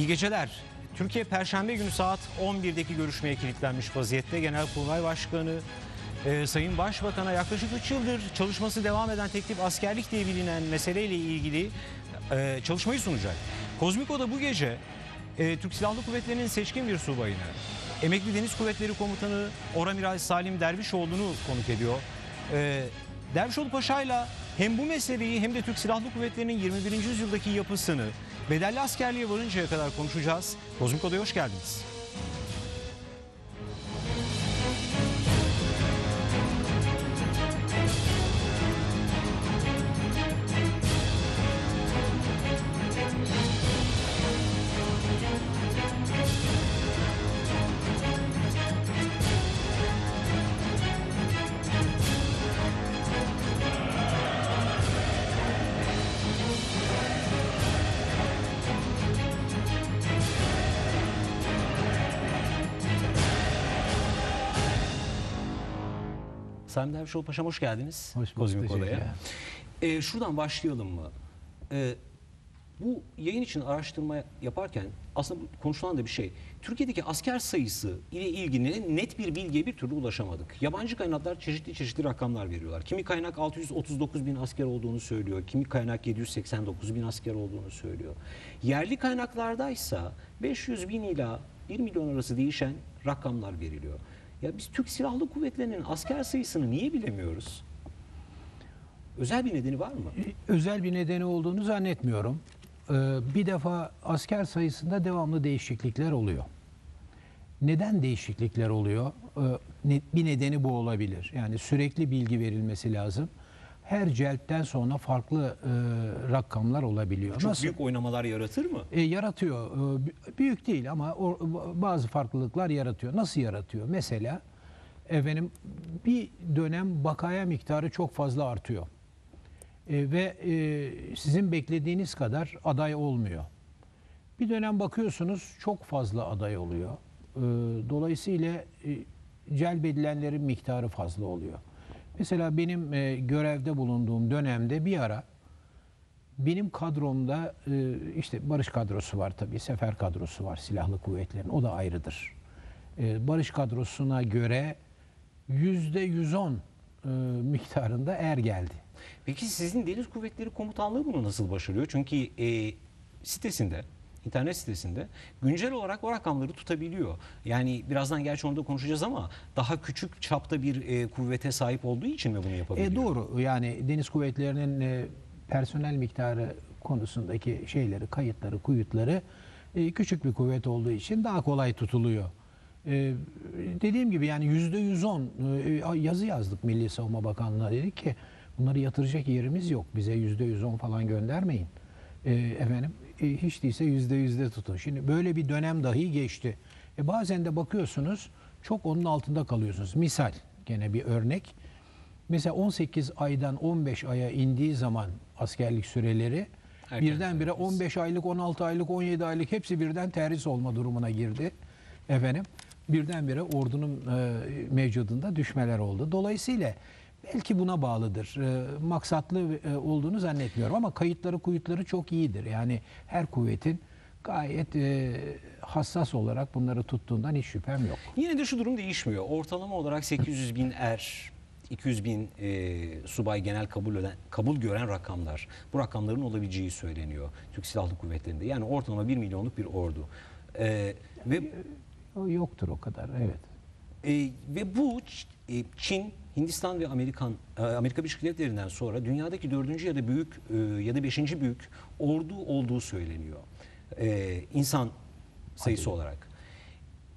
İyi geceler. Türkiye Perşembe günü saat 11'deki görüşmeye kilitlenmiş vaziyette. Genelkurmay Başkanı e, Sayın Başbakan'a yaklaşık 3 yıldır çalışması devam eden teklif askerlik diye bilinen meseleyle ilgili e, çalışmayı sunacak. Kozmiko'da bu gece e, Türk Silahlı Kuvvetleri'nin seçkin bir subayını, emekli Deniz Kuvvetleri Komutanı Oramiral Salim Dervişoğlu'nu konuk ediyor. E, Dervişoğlu Paşa'yla hem bu meseleyi hem de Türk Silahlı Kuvvetleri'nin 21. yüzyıldaki yapısını bedelli askerliğe varıncaya kadar konuşacağız. Kozmiko'da hoş geldiniz. Salim Dervişoğlu Paşa'm hoş geldiniz. Hoş bulduk, Kozmik Oda'ya. Ee, şuradan başlayalım mı? Ee, bu yayın için araştırma yaparken aslında konuşulan da bir şey. Türkiye'deki asker sayısı ile ilgili net bir bilgiye bir türlü ulaşamadık. Yabancı kaynaklar çeşitli çeşitli rakamlar veriyorlar. Kimi kaynak 639 bin asker olduğunu söylüyor. Kimi kaynak 789 bin asker olduğunu söylüyor. Yerli kaynaklardaysa 500 bin ila 1 milyon arası değişen rakamlar veriliyor. Ya biz Türk Silahlı Kuvvetleri'nin asker sayısını niye bilemiyoruz? Özel bir nedeni var mı? Özel bir nedeni olduğunu zannetmiyorum. Ee, Bir defa asker sayısında devamlı değişiklikler oluyor. Neden değişiklikler oluyor? Ne- Bir nedeni bu olabilir. Yani sürekli bilgi verilmesi lazım. Her celpten sonra farklı e, rakamlar olabiliyor. Çok Nasıl? büyük oynamalar yaratır mı? E, yaratıyor. E, büyük değil ama o, bazı farklılıklar yaratıyor. Nasıl yaratıyor? Mesela efendim bir dönem bakaya miktarı çok fazla artıyor. E, ve e, sizin beklediğiniz kadar aday olmuyor. Bir dönem bakıyorsunuz çok fazla aday oluyor. E, dolayısıyla e, celbedilenlerin miktarı fazla oluyor. Mesela benim e, görevde bulunduğum dönemde bir ara benim kadromda e, işte barış kadrosu var tabii, sefer kadrosu var silahlı kuvvetlerin. O da ayrıdır. E, Barış kadrosuna göre yüzde 110 e, miktarında er geldi. Peki sizin Deniz Kuvvetleri Komutanlığı bunu nasıl başarıyor? Çünkü e, sitesinde, internet sitesinde güncel olarak o rakamları tutabiliyor. Yani birazdan gerçi onu da konuşacağız ama daha küçük çapta bir e, kuvvete sahip olduğu için mi bunu yapabiliyor? E doğru yani Deniz Kuvvetleri'nin e, personel miktarı konusundaki şeyleri, kayıtları, kuyutları e, küçük bir kuvvet olduğu için daha kolay tutuluyor. E, dediğim gibi yani yüzde 110 e, yazı yazdık Milli Savunma Bakanlığı'na dedik ki bunları yatıracak yerimiz yok. Bize yüzde 110 falan göndermeyin. E, efendim hiç değilse yüzde yüzde tutun. Şimdi böyle bir dönem dahi geçti. E, bazen de bakıyorsunuz çok onun altında kalıyorsunuz. Misal gene bir örnek. Mesela 18 aydan 15 aya indiği zaman askerlik süreleri Erken birdenbire terhis. 15 aylık, 16 aylık, 17 aylık hepsi birden terhis olma durumuna girdi. Efendim birdenbire ordunun e, mevcudunda düşmeler oldu. Dolayısıyla belki buna bağlıdır. E, maksatlı e, olduğunu zannetmiyorum ama kayıtları kuyutları çok iyidir. Yani her kuvvetin gayet e, hassas olarak bunları tuttuğundan hiç şüphem yok. Yine de şu durum değişmiyor. Ortalama olarak 800 bin er, 200 bin e, subay genel kabul eden, kabul gören rakamlar. Bu rakamların olabileceği söyleniyor Türk Silahlı Kuvvetleri'nde. Yani ortalama 1 milyonluk bir ordu. E, ve yoktur o kadar evet. e, ve bu e, Çin, Hindistan ve Amerikan e, Amerika Birleşik Devletleri'nden sonra dünyadaki dördüncü ya da büyük e, ya da beşinci büyük ordu olduğu söyleniyor. E, insan sayısı olarak.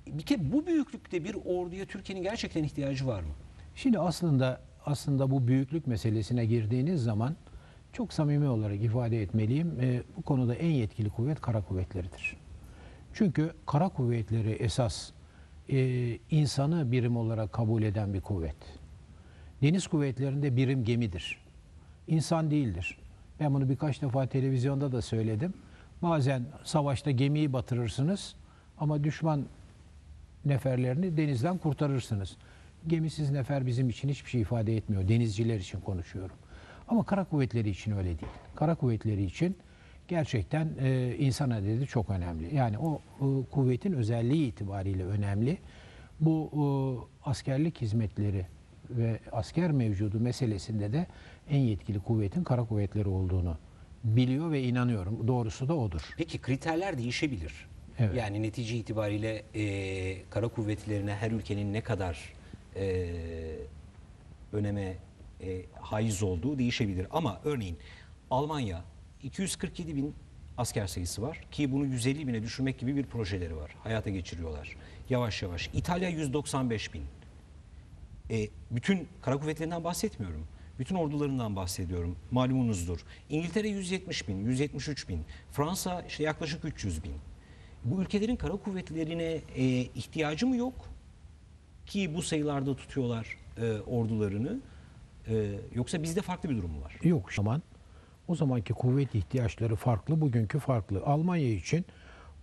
Bir kere bu büyüklükte bir orduya Türkiye'nin gerçekten ihtiyacı var mı? Şimdi aslında aslında bu büyüklük meselesine girdiğiniz zaman çok samimi olarak ifade etmeliyim. e, bu konuda en yetkili kuvvet kara kuvvetleridir. Çünkü kara kuvvetleri esas e, insanı birim olarak kabul eden bir kuvvet. Deniz kuvvetlerinde birim gemidir. İnsan değildir. Ben bunu birkaç defa televizyonda da söyledim. Bazen savaşta gemiyi batırırsınız ama düşman neferlerini denizden kurtarırsınız. Gemisiz nefer bizim için hiçbir şey ifade etmiyor. Denizciler için konuşuyorum. Ama kara kuvvetleri için öyle değil. Kara kuvvetleri için gerçekten e, insan adedi çok önemli. Yani o e, kuvvetin özelliği itibariyle önemli. Bu e, askerlik hizmetleri ve asker mevcudu meselesinde de en yetkili kuvvetin kara kuvvetleri olduğunu biliyor ve inanıyorum. Doğrusu da odur. Peki kriterler değişebilir. Evet. Yani netice itibariyle e, kara kuvvetlerine her ülkenin ne kadar e, öneme e, haiz olduğu değişebilir. Ama örneğin Almanya 247 bin asker sayısı var ki bunu 150 bine düşürmek gibi bir projeleri var. Hayata geçiriyorlar. Yavaş yavaş. İtalya 195 bin. E, bütün kara kuvvetlerinden bahsetmiyorum. Bütün ordularından bahsediyorum. Malumunuzdur. İngiltere 170 bin, 173 bin. Fransa işte yaklaşık 300 bin. Bu ülkelerin kara kuvvetlerine e, ihtiyacı mı yok? Ki bu sayılarda tutuyorlar e, ordularını. E, yoksa bizde farklı bir durum mu var? Yok o zaman o zamanki kuvvet ihtiyaçları farklı, bugünkü farklı. Almanya için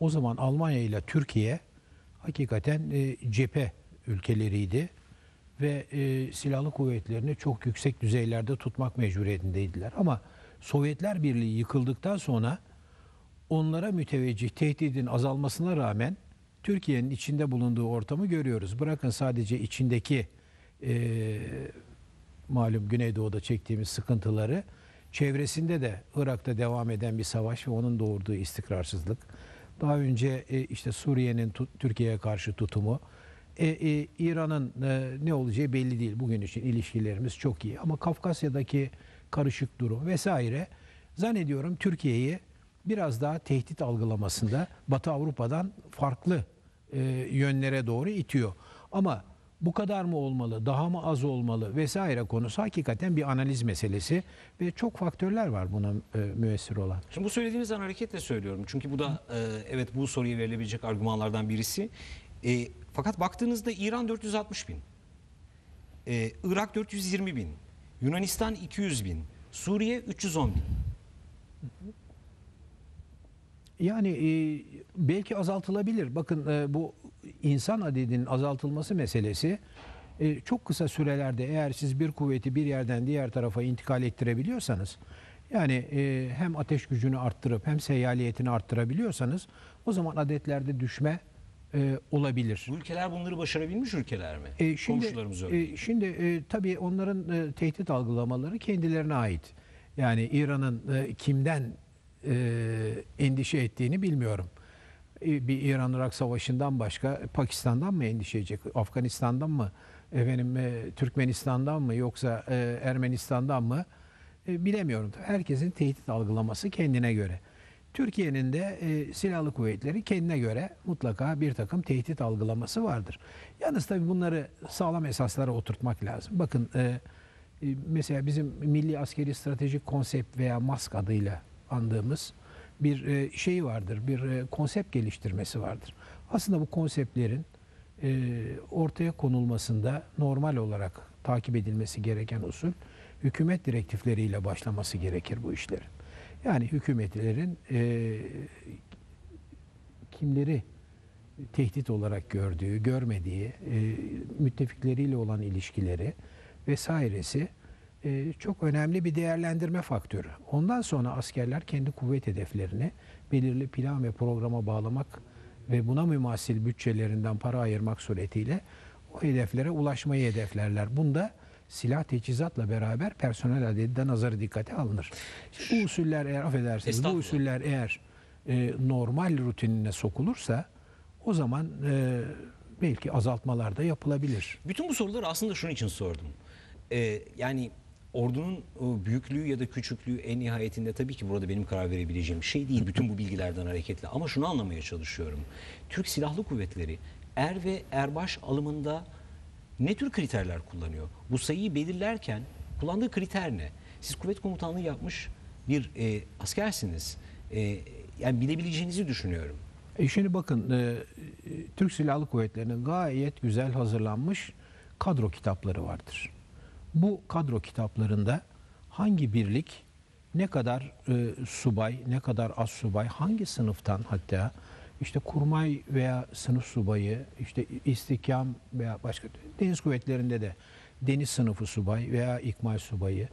o zaman Almanya ile Türkiye hakikaten e, cephe ülkeleriydi ve e, silahlı kuvvetlerini çok yüksek düzeylerde tutmak mecburiyetindeydiler. Ama Sovyetler Birliği yıkıldıktan sonra onlara müteveccih tehdidin azalmasına rağmen Türkiye'nin içinde bulunduğu ortamı görüyoruz. Bırakın sadece içindeki e, malum Güneydoğu'da çektiğimiz sıkıntıları çevresinde de Irak'ta devam eden bir savaş ve onun doğurduğu istikrarsızlık. Daha önce e, işte Suriye'nin Türkiye'ye karşı tutumu, e, e, İran'ın e, ne olacağı belli değil. Bugün için ilişkilerimiz çok iyi ama Kafkasya'daki karışık durum vesaire zannediyorum Türkiye'yi biraz daha tehdit algılamasında Batı Avrupa'dan farklı e, yönlere doğru itiyor. Ama bu kadar mı olmalı, daha mı az olmalı vesaire konusu hakikaten bir analiz meselesi ve çok faktörler var buna e, müessir olan. Şimdi bu söylediğinizden hareketle söylüyorum. Çünkü bu da e, evet bu soruya verilebilecek argümanlardan birisi. E, fakat baktığınızda İran 460 bin, e, Irak 420 bin, Yunanistan 200 bin, Suriye 310 bin. Yani e, belki azaltılabilir. Bakın e, bu insan adedinin azaltılması meselesi e, çok kısa sürelerde eğer siz bir kuvveti bir yerden diğer tarafa intikal ettirebiliyorsanız yani e, hem ateş gücünü arttırıp hem seyyaliyetini arttırabiliyorsanız o zaman adetlerde düşme e, olabilir. Bu ülkeler bunları başarabilmiş ülkeler mi? E, şimdi, Komşularımız öyle. e, şimdi e, tabii onların e, tehdit algılamaları kendilerine ait. Yani İran'ın e, kimden e, endişe ettiğini bilmiyorum. E, bir İran-Irak savaşından başka Pakistan'dan mı endişe edecek? Afganistan'dan mı? Efendim e, Türkmenistan'dan mı yoksa e, Ermenistan'dan mı? E, bilemiyorum. Herkesin tehdit algılaması kendine göre. Türkiye'nin de e, silahlı kuvvetleri kendine göre mutlaka bir takım tehdit algılaması vardır. Yalnız tabii bunları sağlam esaslara oturtmak lazım. Bakın e, e, mesela bizim Milli Askeri Stratejik Konsept veya MASK adıyla andığımız bir e, şey vardır, bir e, konsept geliştirmesi vardır. Aslında bu konseptlerin e, ortaya konulmasında normal olarak takip edilmesi gereken usul hükümet direktifleriyle başlaması gerekir bu işlerin. Yani hükümetlerin e, kimleri tehdit olarak gördüğü, görmediği, e, müttefikleriyle olan ilişkileri vesairesi e, çok önemli bir değerlendirme faktörü. Ondan sonra askerler kendi kuvvet hedeflerini belirli plan ve programa bağlamak ve buna mümasil bütçelerinden para ayırmak suretiyle o hedeflere ulaşmayı hedeflerler. Bunda silah teçhizatla beraber personel adedi de nazarı dikkate alınır. Bu usuller eğer affedersiniz bu usuller eğer e, normal rutinine sokulursa o zaman e, belki azaltmalar da yapılabilir. Bütün bu soruları aslında şunun için sordum. Ee, yani ordunun büyüklüğü ya da küçüklüğü en nihayetinde tabii ki burada benim karar verebileceğim şey değil. Bütün bu bilgilerden hareketle. Ama şunu anlamaya çalışıyorum. Türk Silahlı Kuvvetleri er ve erbaş alımında ne tür kriterler kullanıyor? Bu sayıyı belirlerken kullandığı kriter ne? Siz kuvvet komutanlığı yapmış bir e, askersiniz. E, yani bilebileceğinizi düşünüyorum. E şimdi bakın e, e, Türk Silahlı Kuvvetleri'nin gayet güzel hazırlanmış kadro kitapları vardır. Bu kadro kitaplarında hangi birlik ne kadar e, subay, ne kadar az subay, hangi sınıftan hatta işte kurmay veya sınıf subayı, işte istihkam veya başka deniz kuvvetlerinde de deniz sınıfı subay veya ikmal subayı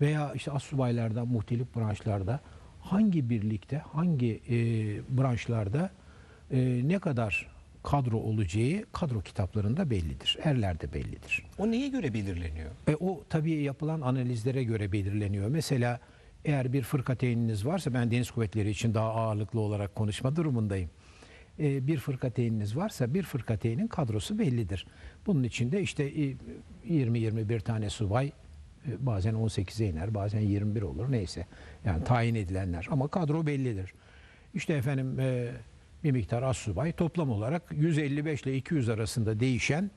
veya işte as subaylardan muhtelif branşlarda hangi birlikte, hangi e, branşlarda e, ne kadar kadro olacağı kadro kitaplarında bellidir. Erlerde bellidir. O neye göre belirleniyor? E, o tabii yapılan analizlere göre belirleniyor. Mesela eğer bir fırkateyniniz varsa ben deniz kuvvetleri için daha ağırlıklı olarak konuşma durumundayım. E, bir fırkateyniniz varsa bir fırkateynin kadrosu bellidir. Bunun içinde işte e, 20-21 tane subay e, bazen 18'e iner bazen 21 olur neyse. Yani tayin edilenler ama kadro bellidir. İşte efendim e, bir miktar az subay toplam olarak 155 ile 200 arasında değişen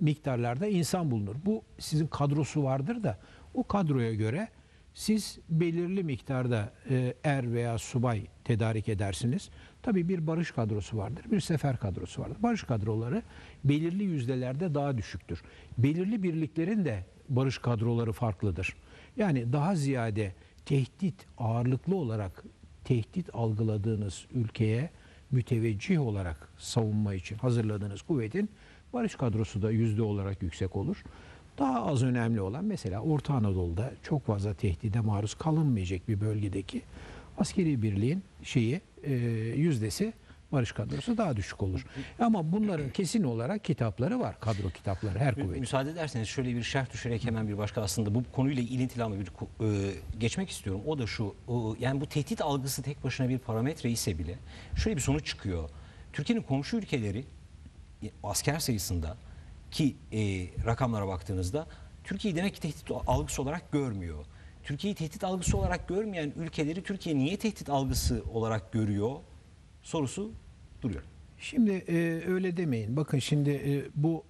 miktarlarda insan bulunur. Bu sizin kadrosu vardır da o kadroya göre siz belirli miktarda e, er veya subay tedarik edersiniz. Tabii bir barış kadrosu vardır, bir sefer kadrosu vardır. Barış kadroları belirli yüzdelerde daha düşüktür. Belirli birliklerin de barış kadroları farklıdır. Yani daha ziyade tehdit ağırlıklı olarak tehdit algıladığınız ülkeye müteveccih olarak savunma için hazırladığınız kuvvetin barış kadrosu da yüzde olarak yüksek olur. Daha az önemli olan mesela Orta Anadolu'da çok fazla tehdide maruz kalınmayacak bir bölgedeki askeri birliğin şeyi e, yüzdesi barış kadrosu daha düşük olur. Ama bunların kesin olarak kitapları var. Kadro kitapları her kuvvet. Müsaade ederseniz şöyle bir şerh düşerek hemen bir başka aslında bu konuyla ilintili ama bir e, geçmek istiyorum. O da şu, o, yani bu tehdit algısı tek başına bir parametre ise bile şöyle bir sonuç çıkıyor. Türkiye'nin komşu ülkeleri e, asker sayısında ki e, rakamlara baktığınızda Türkiye'yi demek ki tehdit algısı olarak görmüyor. Türkiye'yi tehdit algısı olarak görmeyen ülkeleri Türkiye niye tehdit algısı olarak görüyor sorusu duruyor. Şimdi e, öyle demeyin. Bakın şimdi e, bu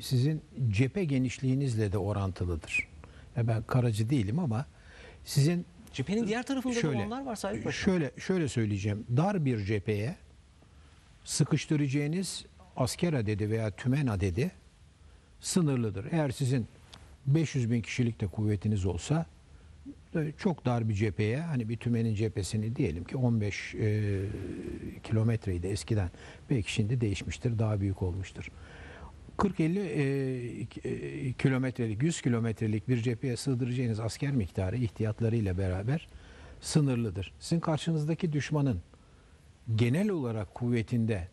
sizin cephe genişliğinizle de orantılıdır. Ya ben karacı değilim ama sizin Cephenin diğer tarafında da Şöyle, olanlar var Sayın Paşa. şöyle şöyle söyleyeceğim. Dar bir cepheye sıkıştıracağınız asker adedi veya tümen adedi sınırlıdır. Eğer sizin 500 bin kişilik de kuvvetiniz olsa çok dar bir cepheye hani bir tümenin cephesini diyelim ki 15 e, kilometreydi eskiden. Belki şimdi değişmiştir, daha büyük olmuştur. 40-50 e, e, kilometrelik, 100 kilometrelik bir cepheye sığdıracağınız asker miktarı ihtiyatlarıyla beraber sınırlıdır. Sizin karşınızdaki düşmanın genel olarak kuvvetinde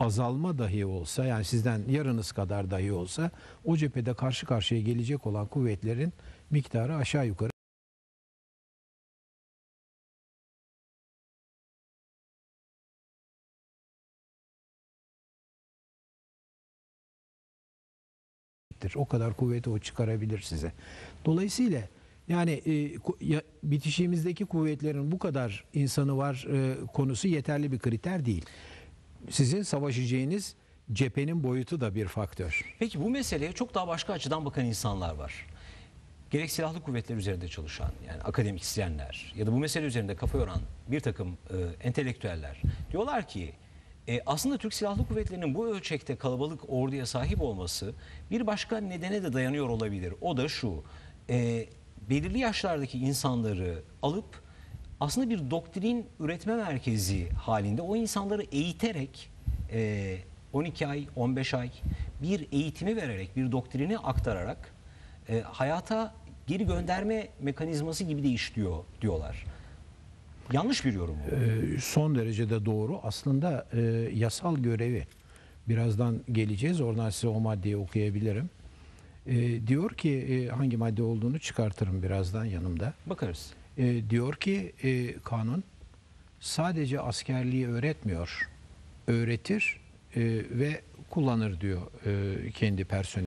azalma dahi olsa yani sizden yarınız kadar dahi olsa o cephede karşı karşıya gelecek olan kuvvetlerin miktarı aşağı yukarı O kadar kuvveti o çıkarabilir size. Dolayısıyla yani e, bitişiğimizdeki kuvvetlerin bu kadar insanı var e, konusu yeterli bir kriter değil. Sizin savaşacağınız cephenin boyutu da bir faktör. Peki bu meseleye çok daha başka açıdan bakan insanlar var. Gerek silahlı kuvvetler üzerinde çalışan yani akademisyenler ya da bu mesele üzerinde kafa yoran bir takım e, entelektüeller diyorlar ki e, aslında Türk Silahlı Kuvvetleri'nin bu ölçekte kalabalık orduya sahip olması bir başka nedene de dayanıyor olabilir. O da şu e, belirli yaşlardaki insanları alıp aslında bir doktrin üretme merkezi halinde o insanları eğiterek e, 12 ay, 15 ay bir eğitimi vererek, bir doktrini aktararak e, hayata geri gönderme mekanizması gibi de işliyor diyorlar. Yanlış bir yorum. E, son derecede doğru. Aslında e, yasal görevi birazdan geleceğiz. Oradan size o maddeyi okuyabilirim. E, diyor ki e, hangi madde olduğunu çıkartırım birazdan yanımda. Bakarız. E, diyor ki e, kanun sadece askerliği öğretmiyor, öğretir e, ve kullanır diyor e, kendi personeli.